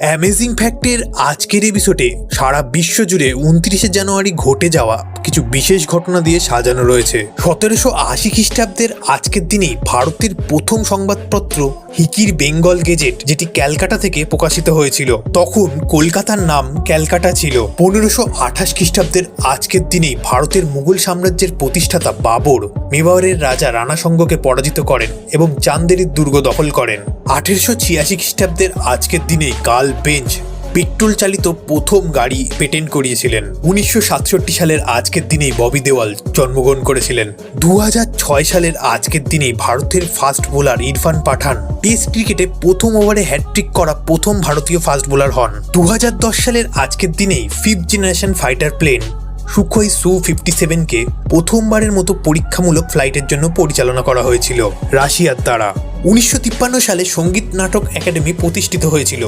Amazing ফ্যাক্টের আজকের এপিসোডে সারা বিশ্ব জুড়ে উনত্রিশে জানুয়ারি ঘটে যাওয়া কিছু বিশেষ ঘটনা দিয়ে সাজানো রয়েছে। সতেরোশো আশি খ্রিস্টাব্দের আজকের দিনেই ভারতের প্রথম সংবাদপত্র হিকির বেঙ্গল গেজেট, যেটি ক্যালকাটা থেকে প্রকাশিত হয়েছিল। তখন কলকাতার নাম ক্যালকাটা ছিল। পনেরোশো আঠাশ খ্রিস্টাব্দের আজকের দিনেই ভারতের মুঘল সাম্রাজ্যের প্রতিষ্ঠাতা বাবর মেবারের রাজা রানাসঙ্গকে পরাজিত করেন এবং চান্দেরির দুর্গ দখল করেন। আঠেরোশো ছিয়াশি খ্রিস্টাব্দের আজকের দিনেই কাল বেঞ্চ পেট্রোল চালিত প্রথম গাড়ি পেটেন্ট করিয়েছিলেন। উনিশশো সাতষট্টি সালের আজকের দিনেই ববি দেওয়াল জন্মগ্রহণ করেছিলেন। দু সালের আজকের দিনেই ভারতের fast bowler Irfan Pathan test ক্রিকেটে প্রথম ওভারে হ্যাটট্রিক করা প্রথম ভারতীয় ফাস্ট বোলার হন। দুই হাজার দশ সালের আজকের দিনেই fifth generation fighter plane Sukhoi Su fifty সেভেনকে প্রথমবারের মতো পরীক্ষামূলক ফ্লাইটের জন্য পরিচালনা করা হয়েছিল রাশিয়ার দ্বারা। উনিশশো তিপ্পান্ন সালে সংগীত নাটক একাডেমি প্রতিষ্ঠিত হয়েছিল।